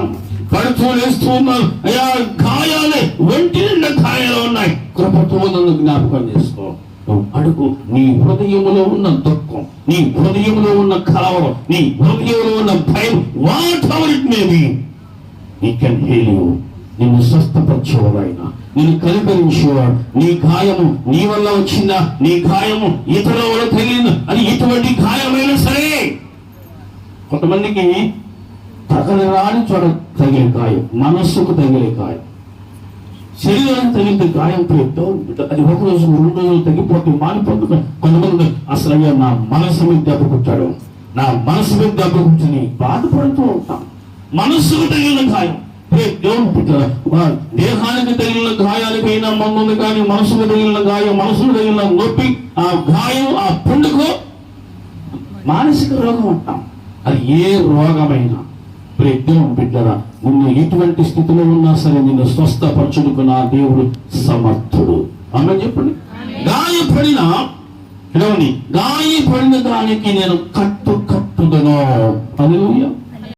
ఉన్నాను పడుతూ లేస్తూ ఉన్నాను అయ్యా గాయాలే ఒంటి నిండా గాయాలు ఉన్నాయి. కృపతో నన్ను జ్ఞాపకం చేసుకో. అడుగు. నీ హృదయంలో ఉన్న దుఃఖం నీ హృదయంలో ఉన్న కలవరం నీ హృదయంలో ఉన్న భయం వాట్ ఎవర్ ఇట్ మే ఈ కెన్ హీల్ యూ నిన్ను స్వస్థపరిచేవాడు నిన్ను కనికరించేవాడు. నీ గాయము నీ వల్ల వచ్చిందా? నీ గాయము ఇతరుల వల్ల తెలియదు అని ఎటువంటి గాయమైనా సరే. కొంతమందికి తగలరాని చోట తగిలే గాయం మనస్సుకు తగిలే గాయం శరీరానికి తగిలితే గాయం ప్రేతో అది ఒక రోజు రెండు రోజులు తగ్గిపోతే మానిపోతుంది. కొంతమంది అసలు అయ్యా నా మనసు మీద దెబ్బ కొట్టాడు. నా మనసు మీద దెబ్బ కూర్చుని బాధపడుతూ ఉంటాం మనస్సుకు తగిలిన గాయం. ఏ దేవుని దేహానికి తగిలిన గాయాలకైనా మందుంది కానీ మనసుకు తగిలిన గాయం మనసుకు తగిలిన నొప్పి ఆ గాయం ఆ పుండుకు మానసిక రోగం అంటాం. అది ఏ రోగమైనా ప్రయత్నం బిడ్డరా నిన్ను ఎటువంటి స్థితిలో ఉన్నా సరే నిన్ను స్వస్థపరచుడుకు నా దేవుడు సమర్థుడు. అమ్మ చెప్పండి. గాయపడిన గాయపడిన దానికి నేను కట్టు కట్టుదను హల్లెలూయా.